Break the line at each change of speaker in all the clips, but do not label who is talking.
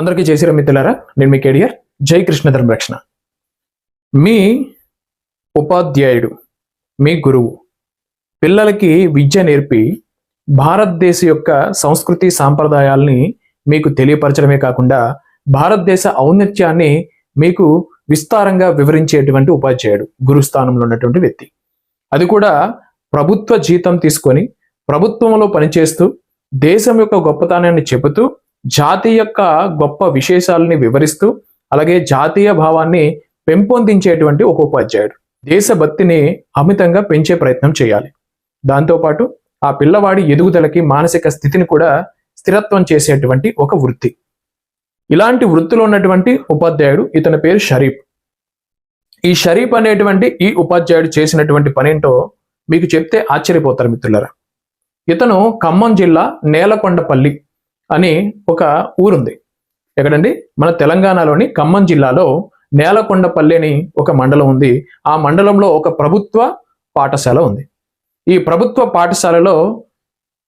అందరికీ చేసిన మిత్రులారా నేను మీ కేడియర్ జై కృష్ణ ధర్మరక్షణ మీ ఉపాధ్యాయుడు మీ గురువు పిల్లలకి విద్య నేర్పి భారతదేశ యొక్క సంస్కృతి సాంప్రదాయాల్ని మీకు తెలియపరచడమే కాకుండా భారతదేశ ఔన్నత్యాన్ని మీకు విస్తారంగా వివరించేటువంటి ఉపాధ్యాయుడు గురుస్థానంలో ఉన్నటువంటి వ్యక్తి. అది కూడా ప్రభుత్వ జీతం తీసుకొని ప్రభుత్వంలో పనిచేస్తూ దేశం యొక్క గొప్పతనాన్ని చెబుతూ జాతి యొక్క గొప్ప విశేషాలని వివరిస్తూ అలాగే జాతీయ భావాన్ని పెంపొందించేటువంటి ఒక ఉపాధ్యాయుడు. దేశభక్తిని అమితంగా పెంచే ప్రయత్నం చేయాలి. దాంతోపాటు ఆ పిల్లవాడి ఎదుగుదలకి మానసిక స్థితిని కూడా స్థిరత్వం చేసేటువంటి ఒక వృత్తి. ఇలాంటి వృత్తిలో ఉన్నటువంటి ఉపాధ్యాయుడు ఇతని పేరు షరీఫ్. ఈ షరీఫ్ అనేటువంటి ఈ ఉపాధ్యాయుడు చేసినటువంటి పనేంటో మీకు చెప్తే ఆశ్చర్యపోతారు మిత్రులరా. ఇతను ఖమ్మం జిల్లా నేలకొండపల్లి అని ఒక ఊరుంది. ఎక్కడండి? మన తెలంగాణలోని ఖమ్మం జిల్లాలో నేలకొండపల్లి అని ఒక మండలం ఉంది. ఆ మండలంలో ఒక ప్రభుత్వ పాఠశాల ఉంది. ఈ ప్రభుత్వ పాఠశాలలో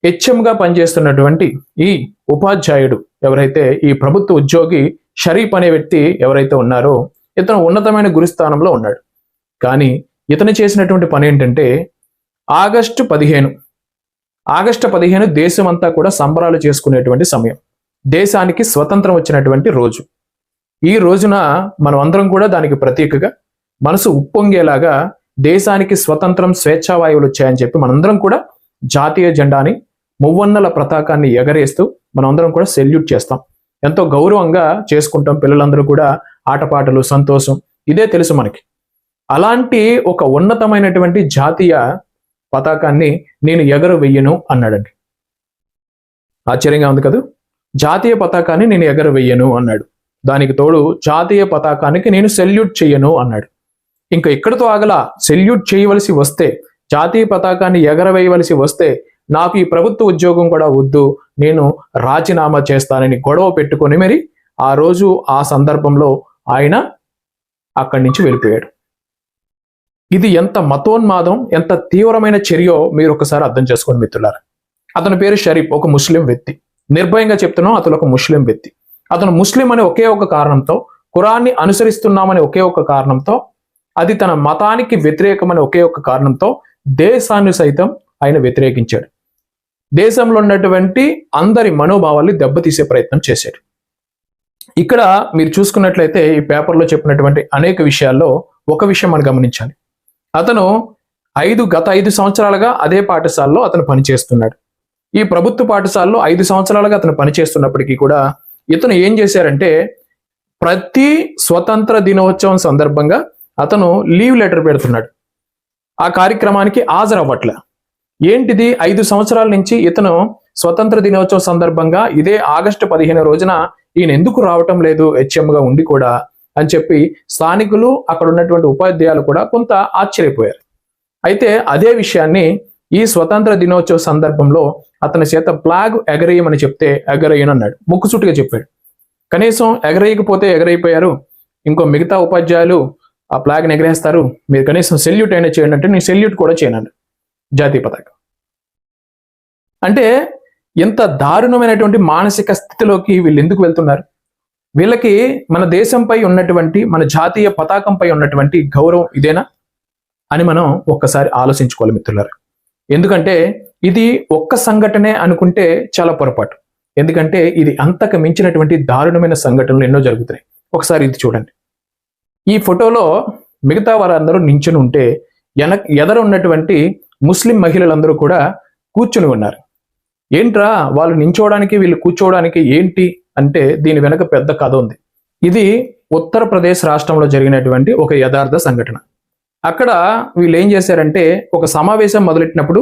హెచ్ఎంగా పనిచేస్తున్నటువంటి ఈ ఉపాధ్యాయుడు ఎవరైతే ఈ ప్రభుత్వ ఉద్యోగి షరీఫ్ అనే వ్యక్తి ఎవరైతే ఉన్నారో ఇతను ఉన్నతమైన గురుస్థానంలో ఉన్నాడు. కానీ ఇతను చేసినటువంటి పని ఏంటంటే ఆగస్టు పదిహేను ఆగస్టు పదిహేను దేశమంతా కూడా సంబరాలు చేసుకునేటువంటి సమయం. దేశానికి స్వతంత్రం వచ్చినటువంటి రోజు. ఈ రోజున మనం అందరం కూడా దానికి ప్రతీకగా మనసు ఉప్పొంగేలాగా దేశానికి స్వతంత్రం స్వేచ్ఛావాయువులు వచ్చాయని చెప్పి మనందరం కూడా జాతీయ జెండాని మువ్వన్నల పతాకాన్ని ఎగరేస్తూ మనందరం కూడా సెల్యూట్ చేస్తాం. ఎంతో గౌరవంగా చేసుకుంటాం పిల్లలందరూ కూడా ఆటపాటలు సంతోషం. ఇదే తెలుసు మనకి. అలాంటి ఒక ఉన్నతమైనటువంటి జాతీయ పతాకాన్ని నేను ఎగర వెయ్యను అన్నాడండి. ఆశ్చర్యంగా ఉంది కదా? జాతీయ పతాకాన్ని నేను ఎగర వెయ్యను అన్నాడు. దానికి తోడు జాతీయ పతాకానికి నేను సెల్యూట్ చెయ్యను అన్నాడు. ఇంకా ఎక్కడితో ఆగలా సెల్యూట్ చేయవలసి వస్తే జాతీయ పతాకాన్ని ఎగరవేయవలసి వస్తే నాకు ఈ ప్రభుత్వ ఉద్యోగం కూడా వద్దు నేను రాజీనామా చేస్తానని గొడవ పెట్టుకొని మరి ఆ రోజు ఆ సందర్భంలో ఆయన అక్కడి నుంచి వెళ్ళిపోయాడు. ఇది ఎంత మతోన్మాదం ఎంత తీవ్రమైన చర్యో మీరు ఒకసారి అర్థం చేసుకోండి మిత్రులారా. అతని పేరు షరీఫ్ ఒక ముస్లిం వ్యక్తి. నిర్భయంగా చెప్తున్నాం అతను ఒక ముస్లిం వ్యక్తి. అతను ముస్లిం అనే ఒకే ఒక కారణంతో కురాన్ని అనుసరిస్తున్నామని ఒకే ఒక కారణంతో అది తన మతానికి వ్యతిరేకమని ఒకే ఒక కారణంతో దేశాన్ని సైతం ఆయన వ్యతిరేకించాడు. దేశంలో ఉన్నటువంటి అందరి మనోభావాల్ని దెబ్బతీసే ప్రయత్నం చేశాడు. ఇక్కడ మీరు చూసుకున్నట్లయితే ఈ పేపర్లో చెప్పినటువంటి అనేక విషయాల్లో ఒక విషయం మనం గమనించాలి. అతను ఐదు గత ఐదు సంవత్సరాలుగా అదే పాఠశాలలో అతను పనిచేస్తున్నాడు. ఈ ప్రభుత్వ పాఠశాలలో ఐదు సంవత్సరాలుగా అతను పనిచేస్తున్నప్పటికీ కూడా ఇతను ఏం చేశారంటే ప్రతి స్వతంత్ర దినోత్సవం సందర్భంగా అతను లీవ్ లెటర్ పెడుతున్నాడు. ఆ కార్యక్రమానికి హాజరవ్వట్లే. ఏంటిది? ఐదు సంవత్సరాల నుంచి ఇతను స్వతంత్ర దినోత్సవం సందర్భంగా ఇదే ఆగస్టు పదిహేను రోజున ఈయన ఎందుకు రావటం లేదు? హెచ్ఎంగా ఉండి కూడా అని చెప్పి స్థానికులు అక్కడ ఉన్నటువంటి ఉపాధ్యాయులు కూడా కొంత ఆశ్చర్యపోయారు. అయితే అదే విషయాన్ని ఈ స్వతంత్ర దినోత్సవ సందర్భంలో అతని చేత ప్లాగ్ ఎగరేయమని చెప్తే ఎగరేయనన్నాడు ముక్కుసూటిగా చెప్పాడు. కనీసం ఎగరేయకపోతే ఎగరైపోయారు ఇంకో మిగతా ఉపాధ్యాయులు ఆ ప్లాగ్ని ఎగరేస్తారు. మీరు కనీసం సెల్యూట్ అయినా చేయండి అంటే నేను సెల్యూట్ కూడా చేయనండి జాతీయ పతాకం. అంటే ఎంత దారుణమైనటువంటి మానసిక స్థితిలోకి వీళ్ళు ఎందుకు వెళ్తున్నారు? వీళ్ళకి మన దేశంపై ఉన్నటువంటి మన జాతీయ పతాకంపై ఉన్నటువంటి గౌరవం ఇదేనా? అని మనం ఒక్కసారి ఆలోచించుకోవాలి మిత్రులారు. ఎందుకంటే ఇది ఒక్క సంఘటనే అనుకుంటే చాలా పొరపాటు. ఎందుకంటే ఇది అంతకు మించినటువంటి దారుణమైన సంఘటనలు ఎన్నో జరుగుతున్నాయి. ఒకసారి ఇది చూడండి. ఈ ఫోటోలో మిగతా వారందరూ నించుని ఉంటే ఎన ఎదర ఉన్నటువంటి ముస్లిం మహిళలందరూ కూడా కూర్చుని ఉన్నారు. ఏంట్రా? వాళ్ళు నించోవడానికి వీళ్ళు కూర్చోవడానికి ఏంటి? అంటే దీని వెనక పెద్ద కథ ఉంది. ఇది ఉత్తరప్రదేశ్ రాష్ట్రంలో జరిగినటువంటి ఒక యథార్థ సంఘటన. అక్కడ వీళ్ళు ఏం చేశారంటే ఒక సమావేశం మొదలెట్టినప్పుడు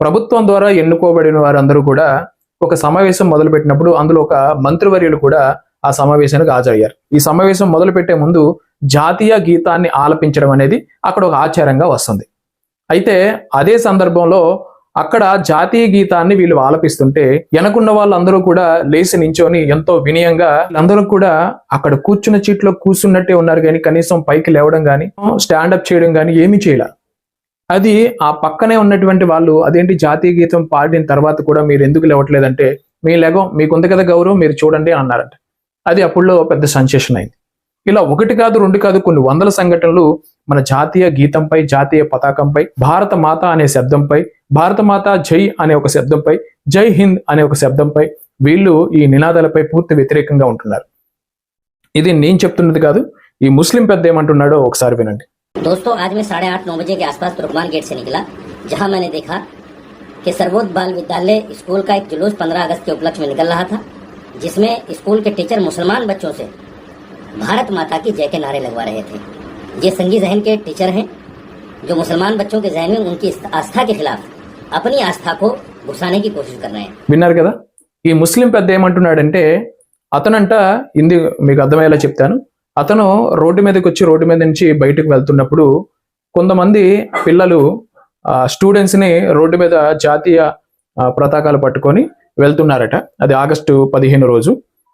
ప్రభుత్వం ద్వారా ఎన్నుకోబడిన వారందరూ కూడా ఒక సమావేశం మొదలుపెట్టినప్పుడు అందులో ఒక మంత్రివర్యులు కూడా ఆ సమావేశానికి హాజరయ్యారు. ఈ సమావేశం మొదలుపెట్టే ముందు జాతీయ గీతాన్ని ఆలపించడం అనేది అక్కడ ఒక ఆచారంగా వస్తుంది. అయితే అదే సందర్భంలో అక్కడ జాతీయ గీతాన్ని వీళ్ళు ఆలపిస్తుంటే వెనకున్న వాళ్ళందరూ కూడా లేచి నించొని ఎంతో వినయంగా అందరూ కూడా అక్కడ కూర్చున్న చీట్లో కూర్చున్నట్టే ఉన్నారు కానీ కనీసం పైకి లేవడం కానీ స్టాండప్ చేయడం కానీ ఏమీ చేయలే. అది ఆ పక్కనే ఉన్నటువంటి వాళ్ళు అదేంటి జాతీయ గీతం పాడిన తర్వాత కూడా మీరు ఎందుకు లేవట్లేదంటే మీ లెగం మీకుంది కదా గౌరవం మీరు చూడండి అన్నారంట. అది అప్పుడులో పెద్ద సంచేషన్ అయింది. ఇలా ఒకటి కాదు రెండు కాదు కొన్ని వందల సంఘటనలు మన జాతీయ గీతంపై జాతీయ పతాకంపై భారత మాత అనే శబ్దంపై భారత మాత జై అనే ఒక శబ్దంపై జై హింద్ అనే ఒక శబ్దంపై వీళ్ళు ఈ నినాదాలపై పూర్తి వ్యతిరేకంగా ఉంటున్నారు ఇది నేను చెప్తున్నది కాదు ఈ ముస్లిం పెద్ద ఏమంటున్నాడో ఒకసారి వినండి
दोस्तों आज मैं साढ़े आठ नौ बजे के आसपास तुर्कमान गेट से निकला जहां मैंने देखा कि सर्वोच्च बाल विद्यालय स्कूल का एक जुलूस 15 अगस्त के उपलक्ष्य में निकल रहा था जिसमें स्कूल के टीचर मुसलमान बच्चों से भारत माता की जय के नारे लगवा रहे थे ये संगी जहन के टीचर हैं जो मुसलमान बच्चों के जहन में उनकी आस्था के खिलाफ अपनी आस्था को घुसाने की कोशिश कर रहे हैं
విన్నారు కదా ఈ ముస్లిం పెద్ద ఏమంటున్నాడంటే అతనంట ఇంది మీకు అర్థమయ్యేలా చెప్తాను అతను రోడ్డు మీదకి వచ్చి రోడ్డు మీద నుంచి బయటకు వెళ్తున్నప్పుడు కొంతమంది పిల్లలు స్టూడెంట్స్ ని రోడ్డు మీద జాతీయ ఆ, పతాకాలు పట్టుకొని వెళ్తున్నారట అది ఆగస్టు పదిహేను రోజు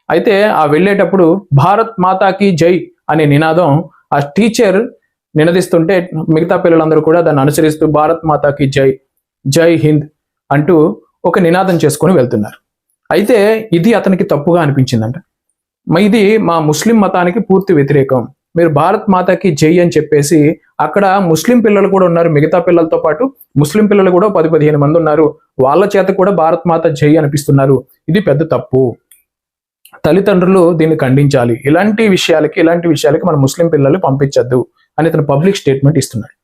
అయితే ఆ వెళ్ళేటప్పుడు భారత్ మాతాకి జై అనే నినాదం ఆ టీచర్ నినదిస్తుంటే మిగతా పిల్లలందరూ కూడా దాన్ని అనుసరిస్తూ భారత్ మాతాకి జై జై హింద్ అంటూ ఒక నినాదం చేసుకొని వెళ్తున్నారు. అయితే ఇది అతనికి తప్పుగా అనిపించిందంట. మ- ఇది మా ముస్లిం మతానికి పూర్తి వ్యతిరేకం. మీరు భారత్ మాతాకి జై అని చెప్పేసి అక్కడ ముస్లిం పిల్లలు కూడా ఉన్నారు మిగతా పిల్లలతో పాటు ముస్లిం పిల్లలు కూడా పది పదిహేను మంది ఉన్నారు. వాళ్ళ చేత కూడా భారత్ మాత జై అనిపిస్తున్నారు. ఇది పెద్ద తప్పు. తల్లిదండ్రులు దీన్ని ఖండించాలి. ఇలాంటి విషయాలకి ఇలాంటి విషయాలకి మన ముస్లిం పిల్లలు పంపించద్దు అని తన పబ్లిక్ స్టేట్మెంట్ ఇస్తున్నాడు.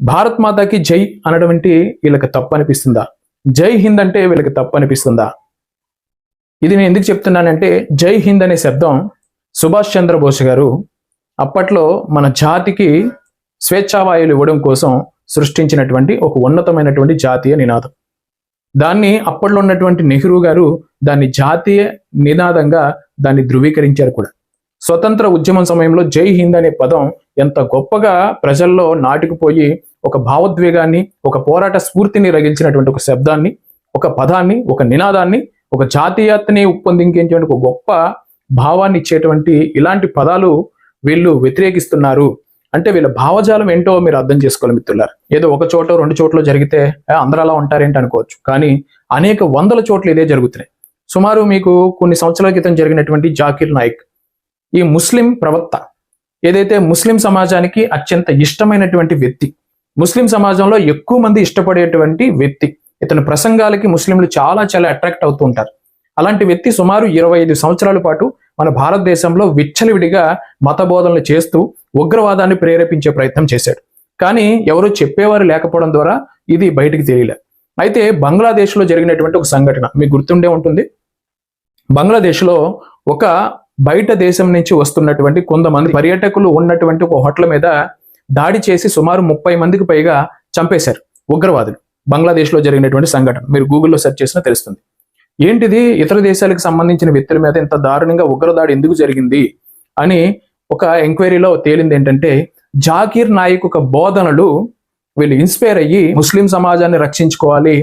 భారత్ మాతాకి జై అనటువంటి వీళ్ళకి తప్పు అనిపిస్తుందా జై హింద్ అంటే వీళ్ళకి తప్పు అనిపిస్తుందా ఇది నేను ఎందుకు చెప్తున్నానంటే జై హింద్ అనే శబ్దం సుభాష్ చంద్రబోస్ గారు అప్పట్లో మన జాతికి స్వేచ్ఛావాయువులు ఇవ్వడం కోసం సృష్టించినటువంటి ఒక ఉన్నతమైనటువంటి జాతీయ నినాదం. దాన్ని అప్పట్లో ఉన్నటువంటి నెహ్రూ గారు దాన్ని జాతీయ నినాదంగా దాన్ని ధృవీకరించారు కూడా. స్వతంత్ర ఉద్యమం సమయంలో జై హింద్ అనే పదం ఎంత గొప్పగా ప్రజల్లో నాటుకుపోయి ఒక భావోద్వేగాన్ని ఒక పోరాట స్ఫూర్తిని రగిల్చినటువంటి ఒక శబ్దాన్ని ఒక పదాన్ని ఒక నినాదాన్ని ఒక జాతీయతని ఉప్పొందించేటువంటి ఒక గొప్ప భావాన్ని ఇచ్చేటువంటి ఇలాంటి పదాలు వీళ్ళు వ్యతిరేకిస్తున్నారు. అంటే వీళ్ళ భావజాలం ఏంటో మీరు అర్థం చేసుకోవాలి మిత్రులారు. ఏదో ఒక చోట రెండు చోట్ల జరిగితే అందరూ అలా ఉంటారేంటి అనుకోవచ్చు. కానీ అనేక వందల చోట్ల ఇదే జరుగుతున్నాయి. సుమారు మీకు కొన్ని సంవత్సరాల క్రితం జరిగినటువంటి జాకీర్ నాయక్ ఈ ముస్లిం ప్రవక్త ఏదైతే ముస్లిం సమాజానికి అత్యంత ఇష్టమైనటువంటి వ్యక్తి ముస్లిం సమాజంలో ఎక్కువ మంది ఇష్టపడేటువంటి వ్యక్తి ఇతని ప్రసంగాలకి ముస్లింలు చాలా చాలా అట్రాక్ట్ అవుతూ ఉంటారు. అలాంటి వ్యక్తి సుమారు ఇరవై ఐదు సంవత్సరాల పాటు మన భారతదేశంలో విచ్చలవిడిగా మత బోధనలు చేస్తూ ఉగ్రవాదాన్ని ప్రేరేపించే ప్రయత్నం చేశాడు. కానీ ఎవరు చెప్పేవారు లేకపోవడం ద్వారా ఇది బయటికి తెలియలే. అయితే బంగ్లాదేశ్లో జరిగినటువంటి ఒక సంఘటన మీకు గుర్తుండే ఉంటుంది. బంగ్లాదేశ్లో ఒక బయట దేశం నుంచి వస్తున్నటువంటి కొంతమంది పర్యాటకులు ఉన్నటువంటి ఒక హోటల్ మీద దాడి చేసి సుమారు ముప్పై మందికి పైగా చంపేశారు ఉగ్రవాదులు. బంగ్లాదేశ్లో జరిగినటువంటి సంఘటన మీరు గూగుల్లో సెర్చ్ చేసినా తెలుస్తుంది. ఏంటిది? ఇతర దేశాలకు సంబంధించిన వ్యక్తుల మీద ఇంత దారుణంగా ఉగ్రదాడి ఎందుకు జరిగింది? అని ఒక ఎంక్వైరీలో తేలింది ఏంటంటే జాకీర్ నాయక్ ఒక బోధనలు వీళ్ళు ఇన్స్పైర్ అయ్యి ముస్లిం సమాజాన్ని రక్షించుకోవాలి.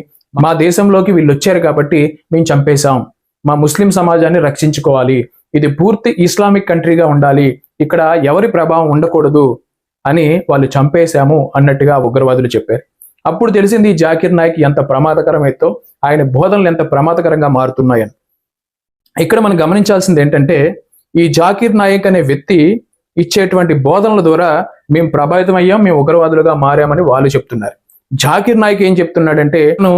మా దేశంలోకి వీళ్ళు వచ్చారు కాబట్టి మేము చంపేశాం. మా ముస్లిం సమాజాన్ని రక్షించుకోవాలి. ఇది పూర్తి ఇస్లామిక్ కంట్రీగా ఉండాలి. ఇక్కడ ఎవరి ప్రభావం ఉండకూడదు అని వాళ్ళు చంపేశాము అన్నట్టుగా ఉగ్రవాదులు చెప్పారు. అప్పుడు తెలిసింది జాకీర్ నాయక్ ఎంత ప్రమాదకరమైతో ఆయన బోధనలు ఎంత ప్రమాదకరంగా మారుతున్నాయని. ఇక్కడ మనం గమనించాల్సింది ఏంటంటే ఈ జాకీర్ నాయక్ అనే వ్యక్తి ఇచ్చేటువంటి బోధనల ద్వారా మేము ప్రభావితం అయ్యాం మేము ఉగ్రవాదులుగా మారామని వాళ్ళు చెప్తున్నారు. జాకీర్ నాయక్ ఏం చెప్తున్నాడంటే "అతను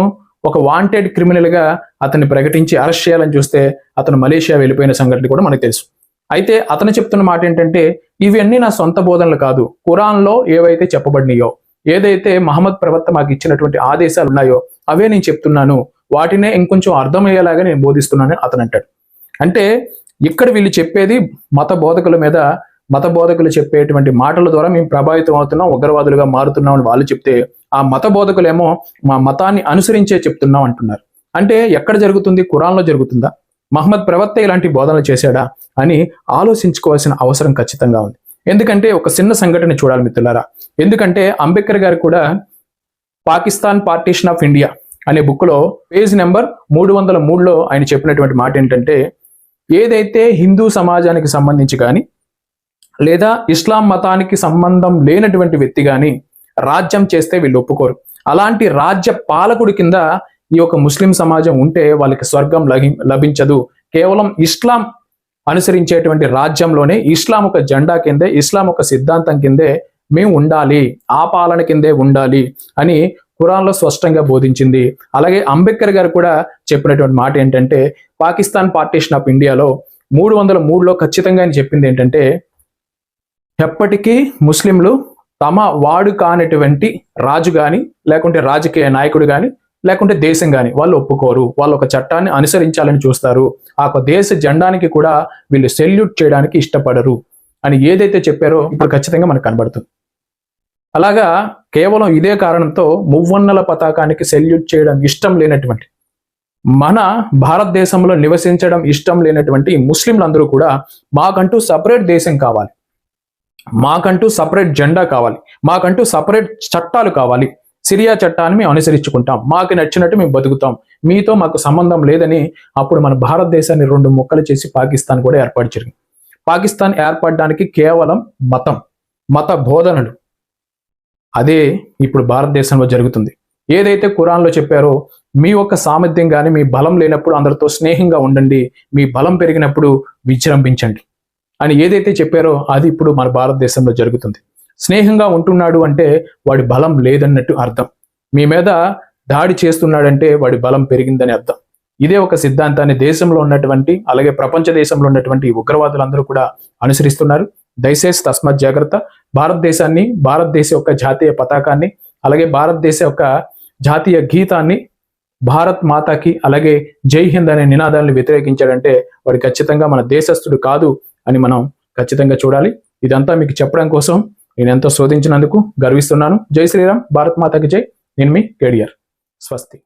ఒక వాంటెడ్ క్రిమినల్గా అతన్ని ప్రకటించి అరెస్ట్ చేయాలని చూస్తే అతను మలేషియా వెళ్ళిపోయిన సంఘటన కూడా మనకు తెలుసు. అయితే అతను చెప్తున్న మాట ఏంటంటే ఇవన్నీ నా సొంత బోధనలు కాదు. ఖురాన్లో ఏవైతే చెప్పబడినాయో ఏదైతే మహమ్మద్ ప్రవక్త మాకు ఇచ్చినటువంటి ఆదేశాలు ఉన్నాయో అవే నేను చెప్తున్నాను. వాటినే ఇంకొంచెం అర్థమయ్యేలాగా నేను బోధిస్తున్నానని అతను అంటాడు. అంటే ఇక్కడ వీళ్ళు చెప్పేది మత బోధకుల మీద మత బోధకులు చెప్పేటువంటి మాటల ద్వారా మేము ప్రభావితం అవుతున్నాం ఉగ్రవాదులుగా మారుతున్నాం అని వాళ్ళు చెప్తే ఆ మత బోధకులేమో మా మతాన్ని అనుసరించే చెప్తున్నాం అంటున్నారు. అంటే ఎక్కడ జరుగుతుంది? కురాన్లో జరుగుతుందా? మహమ్మద్ ప్రవక్త ఇలాంటి బోధనలు చేశాడా అని ఆలోచించుకోవాల్సిన అవసరం ఖచ్చితంగా ఉంది. ఎందుకంటే ఒక చిన్న సంఘటన చూడాలి మిత్రులారా. ఎందుకంటే అంబేద్కర్ గారు కూడా పాకిస్తాన్ పార్టీషన్ ఆఫ్ ఇండియా అనే బుక్లో పేజ్ నెంబర్ మూడు వందల మూడులో ఆయన చెప్పినటువంటి మాట ఏంటంటే ఏదైతే హిందూ సమాజానికి సంబంధించి కానీ లేదా ఇస్లాం మతానికి సంబంధం లేనటువంటి వ్యక్తి కానీ రాజ్యం చేస్తే వీళ్ళు ఒప్పుకోరు. అలాంటి రాజ్య పాలకుడి కింద ఈ యొక్క ముస్లిం సమాజం ఉంటే వాళ్ళకి స్వర్గం లభి లభించదు. కేవలం ఇస్లాం అనుసరించేటువంటి రాజ్యంలోనే ఇస్లాం ఒక జెండా కిందే ఇస్లాం ఒక సిద్ధాంతం కిందే మేము ఉండాలి ఆ పాలన కిందే ఉండాలి అని ఖురాన్లో స్పష్టంగా బోధించింది. అలాగే అంబేద్కర్ గారు కూడా చెప్పినటువంటి మాట ఏంటంటే పాకిస్తాన్ పార్టీషన్ ఆఫ్ ఇండియాలో మూడు వందల మూడులో ఖచ్చితంగా ఆయన చెప్పింది ఏంటంటే ఎప్పటికీ ముస్లింలు తమ వాడు కానటువంటి రాజు కానీ లేకుంటే రాజకీయ నాయకుడు కానీ లేకుంటే దేశం కానీ వాళ్ళు ఒప్పుకోరు. వాళ్ళు ఒక చట్టాన్ని అనుసరించాలని చూస్తారు. ఆ దేశ జెండానికి కూడా వీళ్ళు సెల్యూట్ చేయడానికి ఇష్టపడరు అని ఏదైతే చెప్పారో ఇప్పుడు ఖచ్చితంగా మనకు కనబడుతుంది. అలాగా కేవలం ఇదే కారణంతో మువ్వన్నల పతాకానికి సెల్యూట్ చేయడం ఇష్టం లేనటువంటి మన భారతదేశంలో నివసించడం ఇష్టం లేనటువంటి ముస్లింలందరూ కూడా మాకంటూ సపరేట్ దేశం కావాలి. మాకంటూ సపరేట్ జెండా కావాలి. మాకంటూ సపరేట్ చట్టాలు కావాలి. సిరియా చట్టాన్ని మేము అనుసరించుకుంటాం. మాకు నచ్చినట్టు మేము బతుకుతాం. మీతో మాకు సంబంధం లేదని అప్పుడు మన భారతదేశాన్ని రెండు ముక్కలు చేసి పాకిస్తాన్ కూడా ఏర్పాటు జరిగింది. పాకిస్తాన్ ఏర్పడడానికి కేవలం మతం మత బోధనలు. అదే ఇప్పుడు భారతదేశంలో జరుగుతుంది. ఏదైతే ఖురాన్లో చెప్పారో మీ యొక్క సామర్థ్యం కానీ మీ బలం లేనప్పుడు అందరితో స్నేహంగా ఉండండి. మీ బలం పెరిగినప్పుడు విజృంభించండి. అని ఏదైతే చెప్పారో అది ఇప్పుడు మన భారతదేశంలో జరుగుతుంది. స్నేహంగా ఉంటున్నాడు అంటే వాడి బలం లేదన్నట్టు అర్థం. మీ మీద దాడి చేస్తున్నాడంటే వాడి బలం పెరిగిందని అర్థం. ఇదే ఒక సిద్ధాంతాన్ని దేశంలో ఉన్నటువంటి అలాగే ప్రపంచ దేశంలో ఉన్నటువంటి ఉగ్రవాదులందరూ కూడా అనుసరిస్తున్నారు. దయచేసి తస్మత్ జాగ్రత్త. భారతదేశాన్ని భారతదేశ యొక్క జాతీయ పతాకాన్ని అలాగే భారతదేశ యొక్క జాతీయ గీతాన్ని భారత్ మాతాకి అలాగే జై హింద్ అనే నినాదాలను వ్యతిరేకించాడంటే వాడు ఖచ్చితంగా మన దేశస్థుడు కాదు అని మనం ఖచ్చితంగా చూడాలి. ఇదంతా మీకు చెప్పడం కోసం నేను ఎంతో శోధించినందుకు గర్విస్తున్నాను. జై శ్రీరామ్ భారత్ మాతాకి జై. నేను మీ కేడియర్ స్వస్తి.